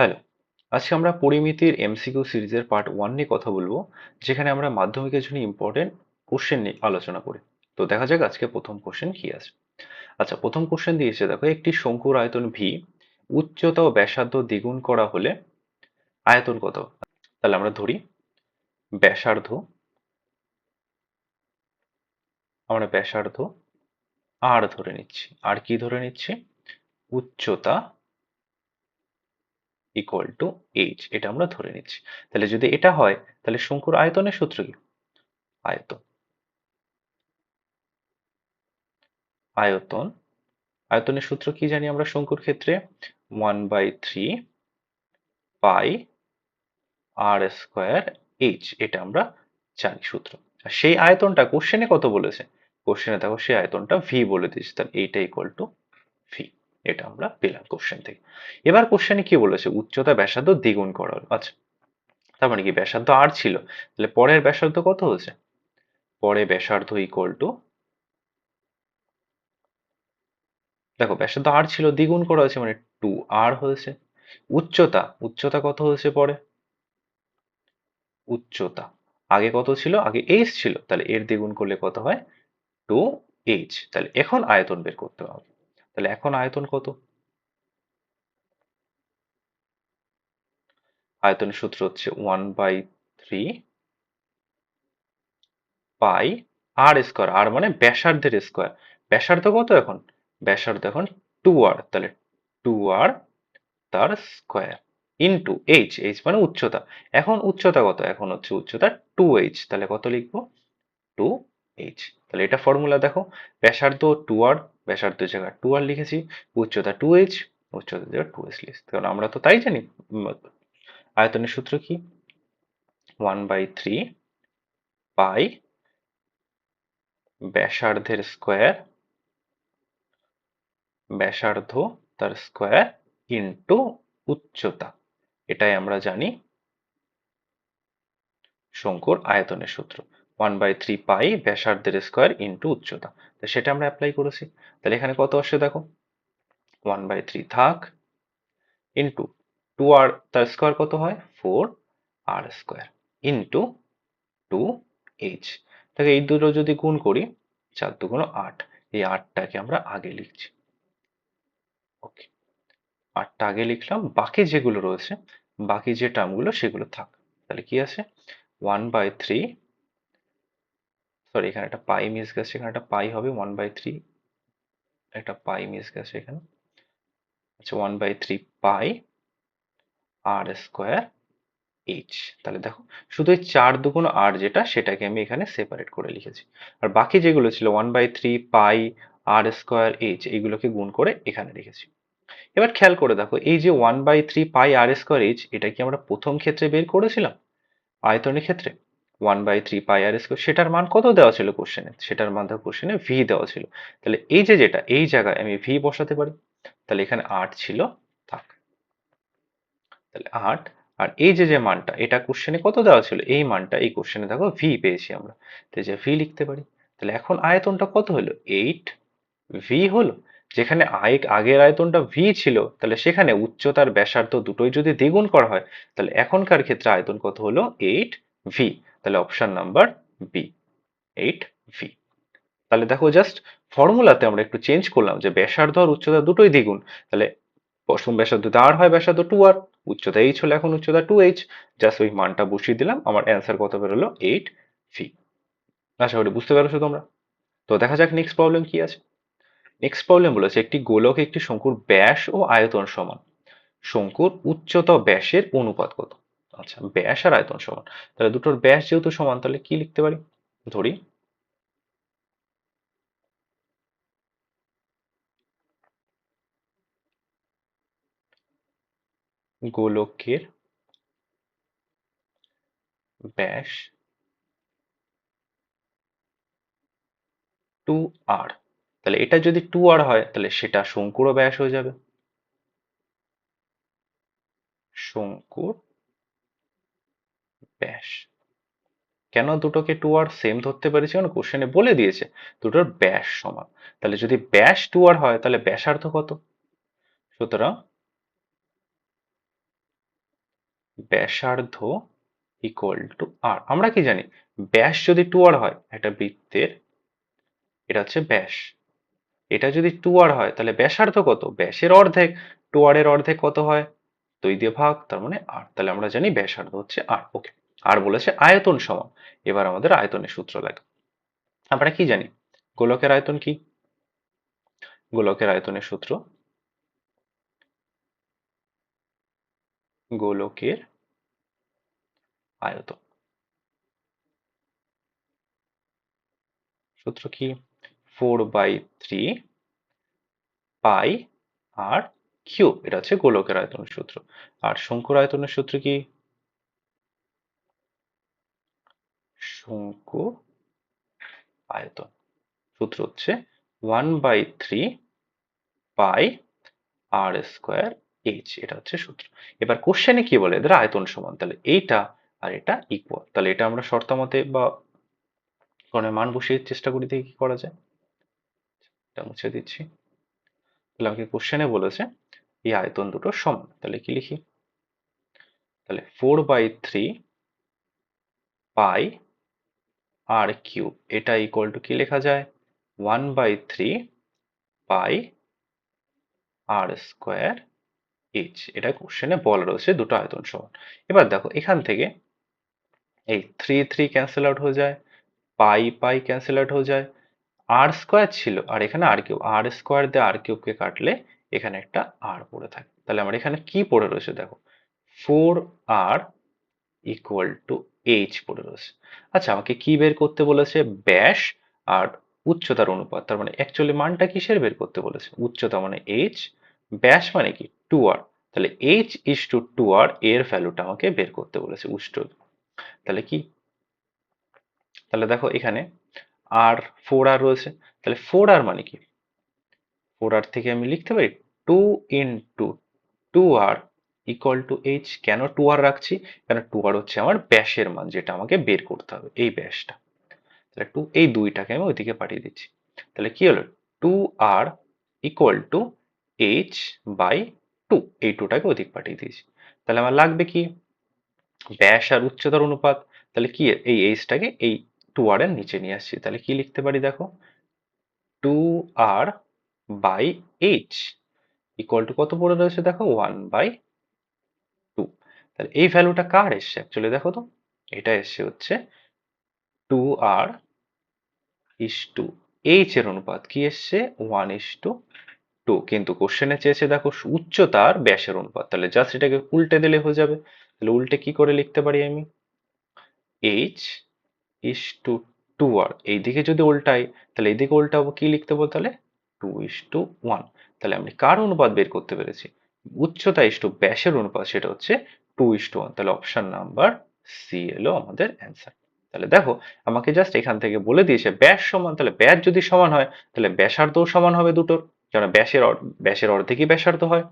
Hello আজকে আমরা পরিমিতির এমসিকিউ সিরিজের পার্ট ওয়ান নিয়ে কথা বলব, যেখানে আমরা মাধ্যমিকের জন্য ইম্পর্টেন্ট কোশ্চেন নিয়ে আলোচনা করি। তো দেখা যাক আজকে প্রথম কোশ্চেন কি আছে। আচ্ছা প্রথম কোশ্চেন দিয়েছে, দেখো, একটি শঙ্কুর আয়তন ভি উচ্চতা ও ব্যাসার্ধ দ্বিগুণ করা হলে আয়তন কত? তাহলে আমরা ধরি ব্যাসার্ধ, আমরা ব্যাসার্ধ আর ধরে নিচ্ছি। আর কি ধরে নিচ্ছি? উচ্চতা ইকুয়াল টু এইচ এটা আমরা ধরে নিচ্ছি। তাহলে যদি এটা হয়, তাহলে শঙ্কুর আয়তনের সূত্র কি? আয়তন। আয়তন। আয়তনের সূত্র কি জানি আমরা শঙ্কুর ক্ষেত্রে? One by three pi r square h এটা আমরা জানি সূত্র। আর সেই আয়তনটা কোশ্চেনে কত বলেছে? কোশ্চেনে দেখো, সেই আয়তনটা ভি বলে দিয়েছে। তাহলে এইটা ইকুয়াল টু ভি এটা আমরা পেলাম কোশ্চেন থেকে। এবার কোশ্চেনে কি বলেছে? উচ্চতা ব্যাসার্ধ দ্বিগুণ করা। হলো আচ্ছা তার মানে কি ব্যাসার্ধ আর ছিল? তাহলে পরের ব্যাসার্ধ কত হয়েছে? পরে ব্যাসার্ধ ইকুয়াল টু দেখো, ব্যাসার্ধ আর ছিল, দ্বিগুণ করা হয়েছে মানে টু আর হয়েছে। উচ্চতা উচ্চতা কত হয়েছে পরে? উচ্চতা। আগে কত ছিল? আগে এইচ ছিল। তাহলে এর দ্বিগুণ করলে কত হয়? টু এইচ তাহলে এখন আয়তন বের করতে হবে। তাহলে এখন আয়তন কত? আয়তনের সূত্র হচ্ছে one by three pi r square r মানে ব্যাসার্ধের স্কোয়ার ব্যাসার্ধ কত এখন? ব্যাসার্ধ এখন টু আর তাহলে টু আর তার স্কোয়ার ইন্টু এইচ এইচ মানে উচ্চতা। এখন উচ্চতা কত? এখন হচ্ছে উচ্চতা টু এইচ তাহলে কত লিখব? টু এইচ তাহলে এটা ফর্মুলা দেখো, ব্যাসার্ধ টু আর ব্যাসার্ধ জায়গা টু আর লিখেছি, উচ্চতা টু এইচ উচ্চতা জায়গা টু এইচ লিখেছি। কারণ আমরা তো তাই জানি। আয়তনের সূত্র কি? ওয়ান বাই থ্রি পাই ব্যাসার্ধের স্কোয়ার ব্যাসার্ধ তার স্কোয়ার ইন্টু উচ্চতা। এটাই আমরা জানি শঙ্কুর আয়তনের সূত্র। ওয়ান বাই থ্রি পাই ব্যাসার্ধের স্কোয়ার ইন্টু উচ্চতা। তো সেটা আমরা অ্যাপ্লাই করেছি। তাহলে এখানে কত আসছে দেখো? ওয়ান বাই থ্রি থাক ইন্টু টু আর তার স্কোয়ার কত হয়? Four r square into two h তাহলে এই দুটো যদি গুণ করি, চার দুগুণ আট। এই আটটাকে আমরা আগে লিখছি। ওকে আটটা আগে লিখলাম। বাকি যেগুলো রয়েছে, বাকি যে টার্মগুলো সেগুলো থাক। তাহলে কি আছে? ওয়ান বাই থ্রি সরি এখানে একটা পাই মিস গেছে, এখানে একটা পাই হবে ওয়ান বাই থ্রি একটা পাই মিস গেছে এখানে। আচ্ছা one by three pi r square h তাহলে দেখো, শুধু এই চার দুগুণ আর যেটা, সেটাকে আমি এখানে সেপারেট করে লিখেছি। আর বাকি যেগুলো ছিল one by three pi r square h এইগুলোকে গুণ করে এখানে রেখেছি এবার খেয়াল করে দেখো, এই যে one by three pi r square h এটা কি আমরা প্রথম ক্ষেত্রে বের করেছিলাম? আয়তনের ক্ষেত্রে? One by three pi r square সেটার মান কত দেওয়া ছিল কোশ্চেনে সেটার মান দেওয়া কোশ্চেনে ভি দেওয়া ছিল। তাহলে এই যে যেটা, এই জায়গায় আমি ভি বসাতে পারি। তাহলে এখানে আট ছিল, থাক। তাহলে আট, আর এই যে যে মানটা, এটা কোশ্চেনে কত দেওয়া ছিল? এই মানটা, এই কোশ্চেনে দেখো ভি পেয়েছি আমরা। তো যে ভি লিখতে পারি। তাহলে এখন আয়তনটা কত হলো? এইট ভি হলো। যেখানে আয়, আগের আয়তনটা ভি ছিল, তাহলে সেখানে উচ্চতার ব্যাসার্ধ দুটোই যদি দ্বিগুণ করা হয়, তাহলে এখনকার ক্ষেত্রে আয়তন কত হলো? এইট ভি তাহলে option number B eight V তাহলে দেখো জাস্ট ফর্মুলাতে আমরা একটু চেঞ্জ করলাম যে ব্যাসার্ধ আর উচ্চতা দুটোই দ্বিগুণ। তাহলে প্রথম ব্যাসার্ধ আর হয় ব্যাসার্ধ টু আর উচ্চতা এইচ হলো এখন উচ্চতা টু এইচ জাস্ট ওই মানটা বসিয়ে দিলাম, আমার অ্যান্সার কত বেরোলো? এইট ভি আশা করি বুঝতে পারছ তোমরা? তো দেখা যাক নেক্সট প্রবলেম কি আছে। নেক্সট প্রবলেম বলেছে একটি গোলক একটি শঙ্কুর ব্যাস ও আয়তন সমান। শঙ্কুর উচ্চতা ব্যাসের অনুপাত কত? আচ্ছা ব্যাস আর আয়তন সমান। তাহলে দুটোর ব্যাস যেহেতু সমান, তাহলে কি লিখতে পারি? ধরি। গোলকের ব্যাস টু আর। তাহলে এটা যদি টু আর হয়, তাহলে সেটা শঙ্কুরও ব্যাস হয়ে যাবে। শঙ্কুর ব্যাস। কেন দুটোকে টু আর সেম ধরতে পেরেছি? কারণ কোশ্চেনে বলে দিয়েছে, দুটোর ব্যাস সমান। তাহলে যদি ব্যাস টু আর হয়, তাহলে ব্যাসার্ধ কত? সুতরাং ব্যাসার্ধ ইকুয়াল টু আর আমরা কি জানি? ব্যাস যদি টু আর হয়, একটা বৃত্তের, এটা হচ্ছে ব্যাস। এটা যদি টু আর হয়, তাহলে ব্যাসার্ধ কত? ব্যাসের অর্ধেক। টু আর এর অর্ধেক কত হয়? দুই দিয়ে ভাগ, তার মানে আর তাহলে আমরা জানি ব্যাসার্ধ হচ্ছে আর ওকে আর বলেছে আয়তন সমান। এবার আমাদের আয়তনের সূত্র লাগে আমরা কি জানি? গোলকের আয়তন কি? গোলকের আয়তনের সূত্র গোলকের আয়তন। সূত্র কি? Four by three pi r cube. এটা হচ্ছে গোলকের আয়তনের সূত্র। আর শঙ্কুর আয়তনের সূত্র কি? শঙ্কু আয়তন। সূত্র হচ্ছে one by three pi r square h এটা হচ্ছে সূত্র। এবার কোশ্চেনে কি বলে এদের আয়তন সমান? তাহলে এইটা আর এটা ইকুয়াল তাহলে এটা আমরা শর্তামতে বা কোনো মান বসিয়ে চেষ্টা করি দেখি কি করা যায়। এটা মুছে দিচ্ছি। তাহলে আমাকে কোশ্চেনে বলেছে এই আয়তন দুটো সমান। তাহলে কি লিখি? তাহলে four by three pi r cube এটা ইকুয়াল টু কি লেখা যায়? One by three pi r square h এটা কোশ্চেনে বলা রয়েছে দুটো আয়তন সমান। এবার দেখো, এখান থেকে এই থ্রি থ্রি ক্যান্সেল আউট হয়ে যায় পাই পাই ক্যান্সেল আউট হয়ে যায় আর স্কোয়ার ছিল, আর এখানে আর কিউব আর স্কোয়ার দিয়ে আর কিউবকে কাটলে এখানে একটা আর পড়ে থাকে। তাহলে আমার এখানে কি পড়ে রয়েছে দেখো four r equal to h পড়ে রয়েছে। আচ্ছা আমাকে কি বের করতে বলেছে? ব্যাস আর উচ্চতার অনুপাত, তার মানে অ্যাকচুয়ালি মানটা কিসের বের করতে বলেছে? উচ্চতা মানে এইচ ব্যাস মানে কি? টু আর তাহলে h is to two r এর ভ্যালুটা আমাকে বের করতে বলেছে উচ্চ। তাহলে কি? তাহলে দেখো এখানে আর ফোর আর রয়েছে। তাহলে ফোর আর মানে কি? ফোর আর থেকে আমি লিখতে পারি two into two r equal to h কেন টু আর রাখছি? কেন টু আর হচ্ছে আমার ব্যাসের মান, যেটা আমাকে বের করতে হবে এই ব্যাসটা। তাহলে টু এই দুইটাকে আমি ওইদিকে পাঠিয়ে দিচ্ছি। তাহলে কি হলো? Two r equal to h by two এই টুটাকে ওদিক পাঠিয়ে দিয়েছি। তাহলে আমার লাগবে কি? ব্যাস আর উচ্চতার অনুপাত। তাহলে কি এই এইচটাকে এই টু আর এর নিচে নিয়ে আসছি। তাহলে কি লিখতে পারি দেখো? Two r by h equal to কত পড়ে রয়েছে দেখো? ওয়ান বাই তাহলে এই ভ্যালুটা কার এসছে অ্যাকচুয়ালি দেখো তো? এটা এসছে হচ্ছে two r is to h এর অনুপাত কি এসছে? ওয়ান ইস টু টু কিন্তু কোশ্চেনে চেয়েছে দেখো উচ্চতার ব্যাসের অনুপাত। তাহলে জাস্ট এটাকে উল্টে দিলে হয়ে যাবে। তাহলে উল্টে কি করে লিখতে পারি আমি? H is to two r এইদিকে যদি উল্টাই, তাহলে এইদিকে উল্টাবো কি লিখতে বল তাহলে? টু ইস টু ওয়ান তাহলে আমি কার অনুপাত বের করতে পেরেছি? উচ্চতা ইস টু ব্যাসের অনুপাত সেটা হচ্ছে টু ইস টু ওয়ান, তাহলে অপশন নাম্বার সি এলো আমাদের অ্যান্সার তাহলে দেখো, আমাকে জাস্ট এখান থেকে বলে দিয়েছে, ব্যাস সমান, তাহলে ব্যাস যদি সমান হয়, তাহলে ব্যাসার্ধও সমান হবে দুটোর কারণ ব্যাসের ব্যাসের অর্ধেকই ব্যাসার্ধ হয়।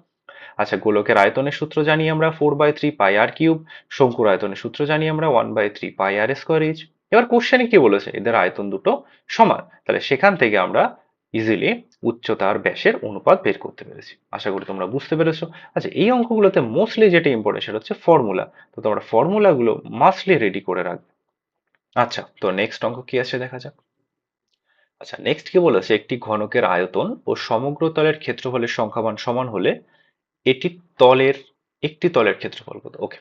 আচ্ছা গোলকের আয়তনের সূত্র জানি আমরা four by three pi r cube শঙ্কুর আয়তনের সূত্র জানি আমরা one by three pi r square h এবার কোশ্চেনে কি বলেছে? এদের আয়তন দুটো সমান। তাহলে সেখান থেকে আমরা ইজিলি উচ্চতা আর ব্যাসের অনুপাত বের করতে পেরেছি। আশা করি তোমরা বুঝতে পেরেছ। আচ্ছা এই অঙ্কগুলোতে মোস্টলি যেটা ইম্পর্টেন্ট সেটা হচ্ছে ফর্মুলা তো তোমরা ফর্মুলাগুলো মাস্টলি রেডি করে রাখবে। আচ্ছা তো নেক্সট অঙ্ক কি আছে দেখা যাক। আচ্ছা নেক্সট কি বলেছে? একটি ঘনকের আয়তন ও সমগ্র তলের ক্ষেত্রফলের সংখ্যামান সমান হলে এটি তলের, একটি তলের ক্ষেত্রফল কত ওকে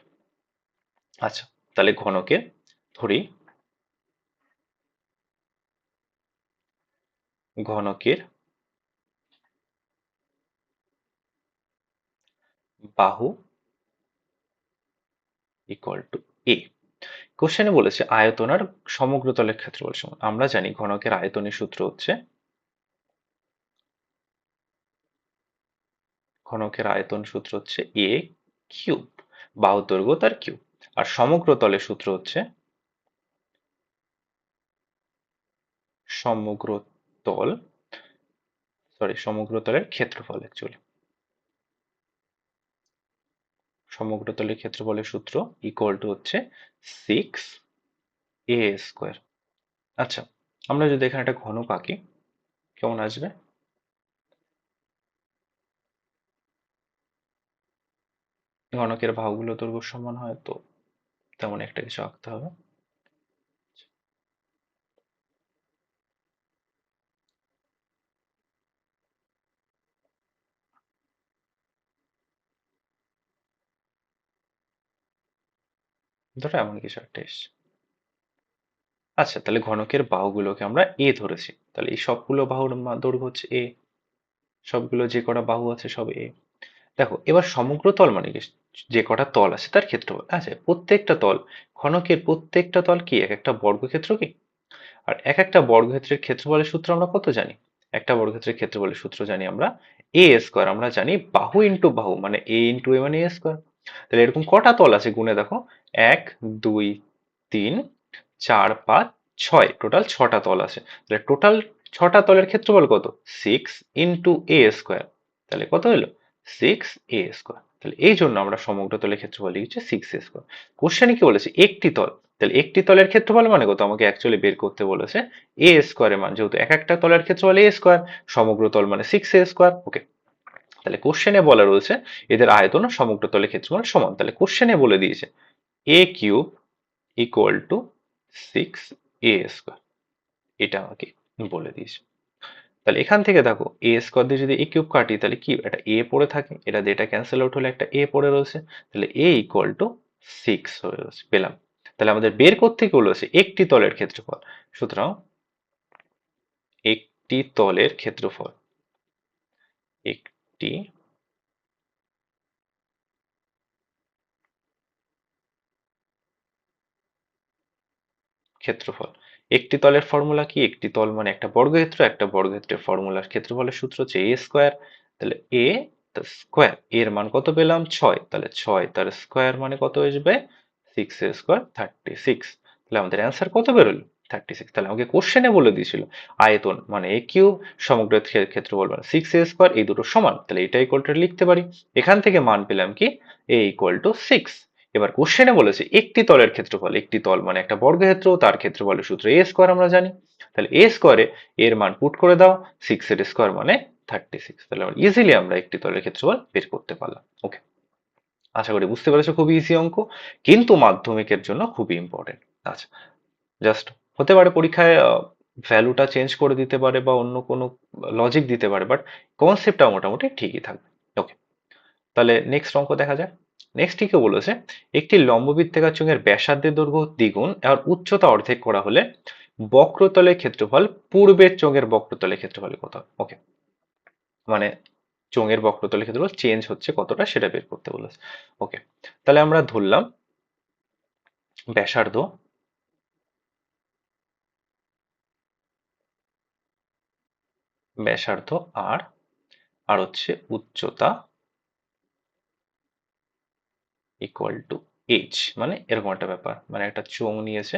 আচ্ছা তাহলে ঘনকের ধরি। ঘনকের বাহু ইকুয়াল টু এ কোশ্চেনে বলেছে, আয়তন আর সমগ্র তলের ক্ষেত্রফল সমান। আমরা জানি ঘনকের আয়তনের সূত্র হচ্ছে ঘনকের আয়তন সূত্র হচ্ছে এ কিউব বাহু দৈর্ঘ্য তার কিউব আর সমগ্র তলের সূত্র হচ্ছে সমগ্র তল সরি সমগ্র তলের ক্ষেত্রফল অ্যাকচুয়ালি সমগ্র তলের ক্ষেত্রফলের সূত্র ইকুয়াল টু হচ্ছে সিক্স এ স্কোয়ার আচ্ছা আমরা যদি এখানে একটা ঘনক আঁকি কেমন আসবে? ঘনকের বাহুগুলো দৈর্ঘ্য সমান হয় তো তেমন একটা কিছু আঁকতে হবে। ধরো এমন কিছু একটা এসছে। আচ্ছা তাহলে ঘনকের বাহুগুলোকে আমরা এ ধরেছি। তাহলে এই সবগুলো বাহুর দৈর্ঘ্য হচ্ছে এ সবগুলো যে কটা বাহু আছে সব এ দেখো, এবার সমগ্র তল মানে কি? যে কটা তল আছে তার ক্ষেত্রফল। আচ্ছা প্রত্যেকটা তল, ঘনকের প্রত্যেকটা তল কি? এক একটা বর্গক্ষেত্র কি? আর এক একটা বর্গক্ষেত্রের ক্ষেত্রফলের সূত্র আমরা কত জানি? একটা বর্গক্ষেত্রের ক্ষেত্রফলের সূত্র জানি আমরা এ স্কোয়ার আমরা জানি বাহু ইন্টু বাহু মানে এ ইন্টু এ মানে এ স্কোয়ার তাহলে এরকম কটা তল আছে গুণে দেখো, এক, দুই, তিন, চার, পাঁচ, ছয়, টোটাল ছটা তল আছে। তাহলে টোটাল ছটা তলের ক্ষেত্রফল কত? সিক্স ইন্টু এ স্কোয়ার তাহলে কত হলো? সিক্স এ স্কোয়ার তাহলে এই জন্য আমরা সমগ্র তলের ক্ষেত্রফল লিখছি সিক্স এ স্কোয়ার কোশ্চেনে কি বলেছে? একটি তল। তাহলে একটি তলের ক্ষেত্রফল মানে কত? আমাকে অ্যাকচুয়ালি বের করতে বলেছে এ স্কোয়ারের মান। যেহেতু এক একটা তলের ক্ষেত্রফল এ স্কোয়ার সমগ্র তল মানে সিক্স এ স্কোয়ার ওকে তাহলে কোশ্চেনে বলা রয়েছে, এদের আয়তন সমগ্র তলের ক্ষেত্রফল সমান। তাহলে কোশ্চেনে বলে দিয়েছে a cube equal to six a square এটা আমাকে বলে দিয়েছে। তাহলে এখান থেকে দেখো এ স্কোয়ার দিয়ে যদি এ কিউব কাটি, তাহলে কি এটা এ পড়ে থাকে, এটা দিয়ে এটা ক্যান্সেল আউট হলে একটা এ পড়ে রয়েছে। তাহলে এ ইকুয়াল টু সিক্স হয়ে রয়েছে, পেলাম। তাহলে আমাদের বের করতে কি বলেছে? একটি তলের ক্ষেত্রফল। সুতরাং একটি তলের ক্ষেত্রফল একটি। ক্ষেত্রফল। একটি তলের ফর্মুলা কি? একটি তল মানে একটা বর্গক্ষেত্র, একটা বর্গক্ষেত্রের ফর্মুলার ক্ষেত্রফলের সূত্র হচ্ছে এ স্কোয়ার তাহলে এ স্কোয়ার এর মান কত পেলাম? ছয়। তাহলে ছয় তার স্কোয়ার মানে কত আসবে six a square thirty six তাহলে আমাদের অ্যান্সার কত বেরোলো? থার্টি সিক্স তাহলে আমাকে কোশ্চেনে বলে দিয়েছিল, আয়তন মানে এ কিউ সমগ্র ক্ষেত্রফল মানে সিক্স এ স্কোয়ার এই দুটো সমান, তাহলে এটা ইকুয়ালটা লিখতে পারি, এখান থেকে মান পেলাম কি? এ ইকুয়াল টু সিক্স এবার কোশ্চেনে বলেছে, একটি তলের ক্ষেত্রফল, একটি তল মানে একটা বর্গক্ষেত্র, তার ক্ষেত্রফলের সূত্র এ স্কোয়ার আমরা জানি, তাহলে এ স্কোয়ারে এর মান পুট করে দাও সিক্স এর স্কোয়ার মানে থার্টি সিক্স তাহলে ইজিলি আমরা একটি তলের ক্ষেত্রফল বের করতে পারলাম ওকে আশা করি বুঝতে পেরেছ খুবই ইজি অঙ্ক, কিন্তু মাধ্যমিকের জন্য খুবই ইম্পর্টেন্ট আচ্ছা জাস্ট হতে পারে পরীক্ষায় ভ্যালুটা চেঞ্জ করে দিতে পারে বা অন্য কোনো লজিক দিতে পারে বাট কনসেপ্টটা মোটামুটি ঠিকই থাকবে। ওকে তাহলে নেক্সট অঙ্ক দেখা যায় নেক্সট কি বলেছে, একটি লম্ববৃত্তাকার ব্যাসার্ধের দৈর্ঘ্য দ্বিগুণ, আর উচ্চতা অর্ধেক করা হলে বক্রতলের ক্ষেত্রফল পূর্বের চোঙের বক্রতলের ক্ষেত্রফলের কত? ওকে মানে চোঙের বক্রতলের ক্ষেত্রফল চেঞ্জ হচ্ছে কতটা সেটা বের করতে বলেছে। ওকে তাহলে আমরা ধরলাম ব্যাসার্ধ ব্যাসার্ধ আর আর হচ্ছে উচ্চতা ইকুয়াল টু এইচ মানে এরকম একটা ব্যাপার মানে একটা চোঙ নিয়েছে।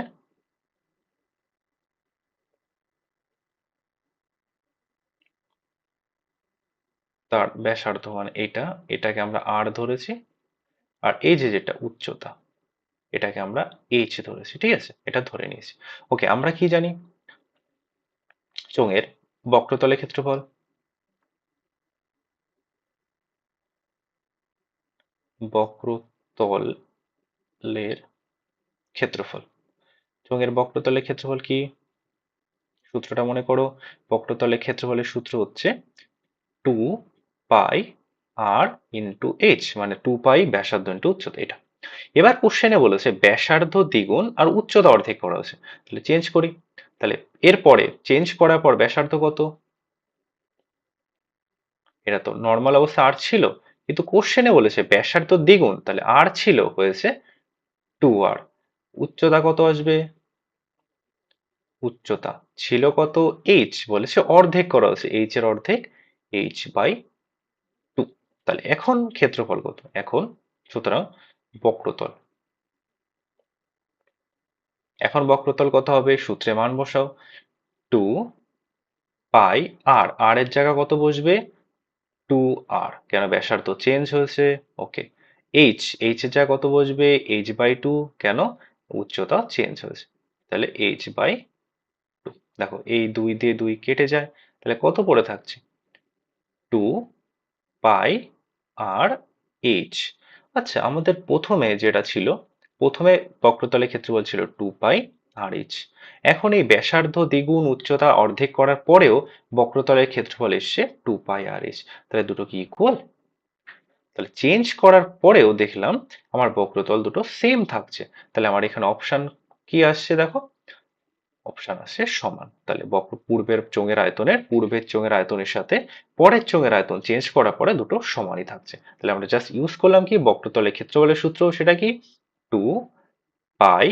তার ব্যাসার্ধ মানে এটা, এটাকে আমরা আর ধরেছি, আর এই যে যেটা উচ্চতা, এটাকে আমরা এইচ ধরেছি, ঠিক আছে? এটা ধরে নিয়েছি। ওকে আমরা কি জানি? চোঙের বক্রতলের ক্ষেত্রফল? বক্রতলের ক্ষেত্রফল। চোঙের বক্রতলের ক্ষেত্রফল কি? সূত্রটা মনে করো, বক্রতলের ক্ষেত্রফলের সূত্র হচ্ছে two pi r into h মানে টু পাই ব্যাসার্ধ ইন্টু উচ্চতা, এটা। এবার কোশ্চেনে বলেছে, ব্যাসার্ধ দ্বিগুণ আর উচ্চতা অর্ধেক করা হয়েছে। তাহলে চেঞ্জ করি। তাহলে এরপরে চেঞ্জ করার পর ব্যাসার্ধ কত? এটা তো নর্মাল অবস্থা আর ছিল, কিন্তু কোশ্চেনে বলেছে ব্যাসার্ধ দ্বিগুণ, তাহলে আর ছিল হয়েছে টু আর উচ্চতা কত আসবে? উচ্চতা ছিল কত? এইচ বলেছে অর্ধেক করা হয়েছে এইচ এর অর্ধেক এইচ বাই টু তাহলে এখন ক্ষেত্রফল কত? এখন, সুতরাং বক্রতল। এখন বক্রতল কত হবে? সূত্রে মান বসাও। টু পাই আর আর এর জায়গা কত বসবে? টু আর কেন ব্যাসার্ধ চেঞ্জ হয়েছে? ওকে এইচ এইচ এর জায়গা কত বসবে? এইচ বাই টু কেন? উচ্চতা চেঞ্জ হয়েছে। তাহলে এইচ বাই টু দেখো এই দুই দিয়ে দুই কেটে যায়। তাহলে কত পড়ে থাকছে? টু পাই আর এইচ আচ্ছা আমাদের প্রথমে যেটা ছিল প্রথমে বক্রতলের ক্ষেত্রফল ছিল টু পাই আর এইচ এখন এই ব্যাসার্ধ দ্বিগুণ উচ্চতা অর্ধেক করার পরেও বক্রতলের ক্ষেত্রফল এসছে টু পাই আর এইচ তাহলে দুটো কি ইকুয়াল তাহলে চেঞ্জ করার পরেও দেখলাম আমার বক্রতল দুটো সেম থাকছে। তাহলে আমার এখানে অপশান কি আসছে দেখো? অপশান আসছে সমান। তাহলে বক্র পূর্বের চোঙের আয়তনের পূর্বের চোঙের আয়তনের সাথে পরের চোঙের আয়তন চেঞ্জ করার পরে দুটো সমানই থাকছে। তাহলে আমরা জাস্ট ইউজ করলাম কি? বক্রতলের ক্ষেত্রফলের সূত্র, সেটা কি? Two pi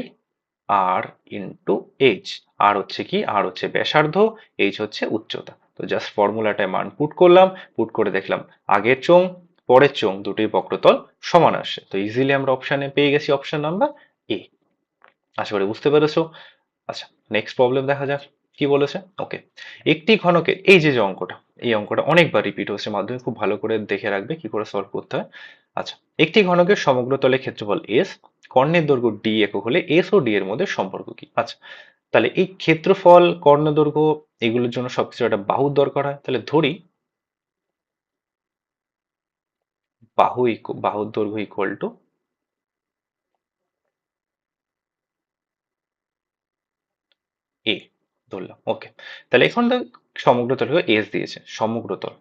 r into h r হচ্ছে কি? আর হচ্ছে ব্যাসার্ধ এইচ হচ্ছে উচ্চতা। তো জাস্ট ফর্মুলাটায় মান পুট করলাম পুট করে দেখলাম আগের চোঙ, পরের চোঙ দুটোই বক্রতল সমান আসছে। তো ইজিলি আমরা অপশানে পেয়ে গেছি অপশন নাম্বার এ আশা করি বুঝতে পেরেছ? আচ্ছা নেক্সট প্রবলেম দেখা যাক। কি বলেছে? ওকে একটি ঘনকে, এই যে যে অঙ্কটা, এই অঙ্কটা অনেকবার রিপিট হচ্ছে মাধ্যমে খুব ভালো করে দেখে রাখবে কি করে সলভ করতে হয়। আচ্ছা একটি ঘনকের সমগ্র তলে ক্ষেত্রফল এস কর্ণের দৈর্ঘ্য ডি একক হলে এস ও ডি এর মধ্যে সম্পর্ক কি? আচ্ছা তাহলে এই ক্ষেত্রফল, কর্ণ দৈর্ঘ্য এগুলোর জন্য সবকিছু একটা বাহুর দরকার হয়। তাহলে ধরি, বাহু বাহুর দৈর্ঘ্য ইকুয়াল টু এ ধরলাম ওকে তাহলে এখন সমগ্র তল এস দিয়েছে, সমগ্র তল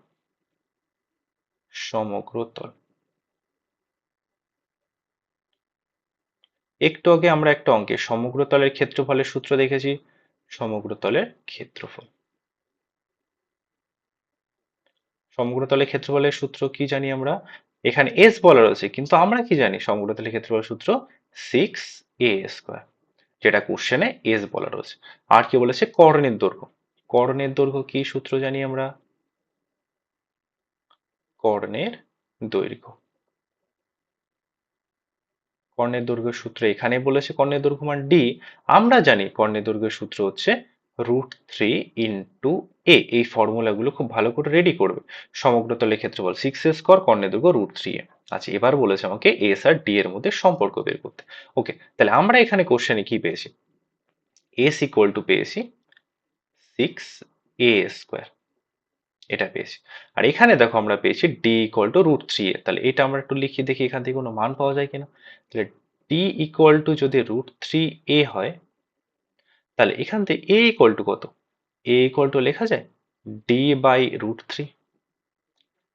সমগ্র তল। একটু আগে আমরা একটা অঙ্কে সমগ্র তলের ক্ষেত্রফলের সূত্র দেখেছি, সমগ্র তলের ক্ষেত্রফল। সমগ্র তলের ক্ষেত্রফলের সূত্র কি জানি আমরা? এখানে এস বলা রয়েছে, কিন্তু আমরা কি জানি? সমগ্র তলের ক্ষেত্রফলের সূত্র সিক্স এ স্কোয়ার যেটা কোশ্চেনে এস বলা রয়েছে। আর কি বলেছে? কর্ণের দৈর্ঘ্য। কর্ণের দৈর্ঘ্য কি সূত্র জানি আমরা? কর্ণের দৈর্ঘ্য। কর্ণের দৈর্ঘ্যের সূত্র এখানে বলেছে কর্ণের দৈর্ঘ্য মান ডি আমরা জানি কর্ণের দৈর্ঘ্যের সূত্র হচ্ছে রুট থ্রি ইন্টু এ এই ফর্মুলাগুলো খুব ভালো করে রেডি করবে। সমগ্র তলের ক্ষেত্রফল সিক্স এ কর কর্ণের দৈর্ঘ্য রুট থ্রি এ আচ্ছা এবার বলেছে আমাকে এস আর ডি এর মধ্যে সম্পর্ক বের করতে। ওকে তাহলে আমরা এখানে কোশ্চেনে কি পেয়েছি? এস ইকুয়াল টু পেয়েছি সিক্স এ স্কোয়ার এটা পেয়েছি। আর এখানে দেখো আমরা পেয়েছি d equal to root three a তাহলে এটা আমরা একটু লিখে দেখি এখান থেকে কোনো মান পাওয়া যায় কিনা। তাহলে ডি ইকুয়াল টু যদি রুট থ্রি এ হয়, তাহলে এখান থেকে এ ইকুয়াল টু কত? এ ইকুয়াল টু লেখা যায় ডি বাই রুট থ্রি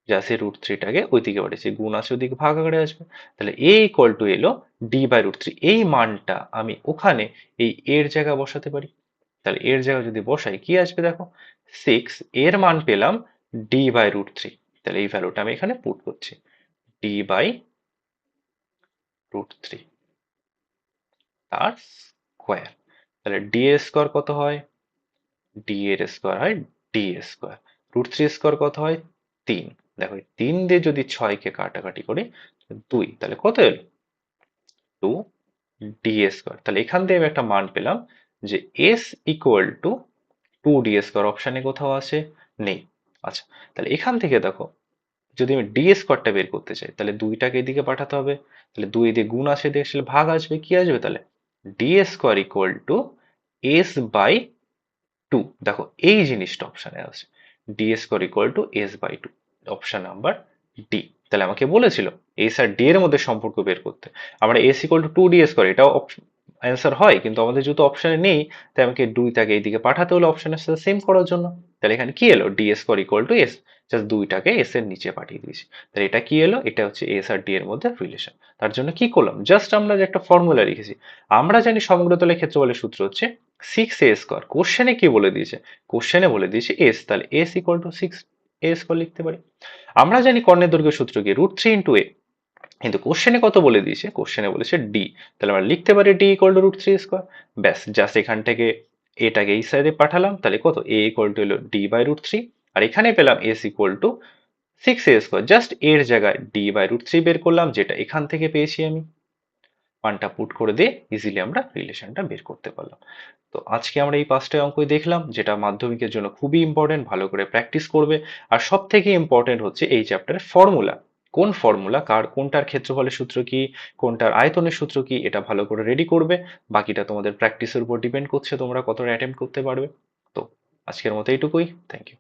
যা সে রুট থ্রিটাকে ওই দিকে পাঠিয়েছে গুণ আছে ওদিকে ভাগ আকারে আসবে। তাহলে এ ইকুয়াল টু এলো ডি বাই রুট থ্রি এই মানটা আমি ওখানে এই এর জায়গা বসাতে পারি। তাহলে এর জায়গায় যদি বসাই, কি আসবে দেখো? সিক্স এর মান পেলাম ডি বাই রুট থ্রি তাহলে এই ভ্যালুটা আমি এখানে পুট করছি। ডি বাই রুট থ্রি তার স্কোয়ার তাহলে ডি এর স্কোয়ার কত হয়? ডি এর স্কোয়ার হয় d square root three square কত হয়? তিন। দেখো তিন দিয়ে যদি ছয়কে কাটাকাটি করি, দুই। তাহলে কত এলো? টু ডি স্কোয়ার তাহলে এখান থেকে আমি একটা মান পেলাম যে s equal to two d square অপশানে কোথাও আছে? নেই। আচ্ছা তাহলে এখান থেকে দেখো, যদি আমি ডি স্কোয়ারটা বের করতে চাই, তাহলে দুইটাকে এদিকে পাঠাতে হবে। তাহলে দুই দিয়ে গুণ আসে দিয়ে ভাগ আসবে, কি আসবে তাহলে? D square equal to s by two দেখো, এই জিনিসটা অপশানে আছে। D square equal to s by two option number D তাহলে আমাকে বলেছিল এস আর ডি এর মধ্যে সম্পর্ক বের করতে। আমরা s equal to two d square এটাও অ্যান্সার হয়, কিন্তু আমাদের যেহেতু অপশানে নেই, তাই আমাকে দুইটাকে এইদিকে পাঠাতে হলো অপশনের সাথে সেম করার জন্য। তাহলে এখানে কি এলো? D square equal to s just দুইটাকে এস এর নিচে পাঠিয়ে দিয়েছি। তাহলে এটা কি এলো? এটা হচ্ছে এস আর ডি এর মধ্যে রিলেশন তার জন্য কি করলাম? জাস্ট আমরা যে একটা ফর্মুলা লিখেছি, আমরা জানি সমগ্র তলের ক্ষেত্রফলের সূত্র হচ্ছে সিক্স এ স্কোয়ার কোশ্চেনে কি বলে দিয়েছে? কোশ্চেনে বলে দিয়েছে এস তাহলে s equal to six a square লিখতে পারি। আমরা জানি কর্ণের দৈর্ঘ্য সূত্র কি রুট থ্রি ইন্টু এ কিন্তু কোশ্চেনে কত বলে দিয়েছে? কোশ্চেনে বলেছে ডি তাহলে আমরা লিখতে পারি d equal to root three square ব্যাস জাস্ট এখান থেকে এটাকে এই সাইডে পাঠালাম, তাহলে কত? এ ইকুয়াল টু হলো ডি বাই রুট থ্রি আর এখানে পেলাম s equal to six a square just এর জায়গায় ডি বাই রুট থ্রি বের করলাম, যেটা এখান থেকে পেয়েছি আমি। মানটা পুট করে দিয়ে ইজিলি আমরা রিলেশনটা বের করতে পারলাম। তো আজকে আমরা এই পাঁচটা অঙ্কই দেখলাম, যেটা মাধ্যমিকের জন্য খুবই ইম্পর্টেন্ট ভালো করে প্র্যাকটিস করবে। আর সব থেকে ইম্পর্টেন্ট হচ্ছে এই চ্যাপ্টারের ফর্মুলা কোন ফর্মুলা, কার, কোনটার ক্ষেত্রফলের সূত্র কি, কোনটার আয়তনের সূত্র কি, এটা ভালো করে রেডি করবে। বাকিটা তোমাদের প্র্যাকটিসের উপর ডিপেন্ড করছে তোমরা কতটা অ্যাটেম্প করতে পারবে। তো, আজকের মতো এইটুকুই। Thank you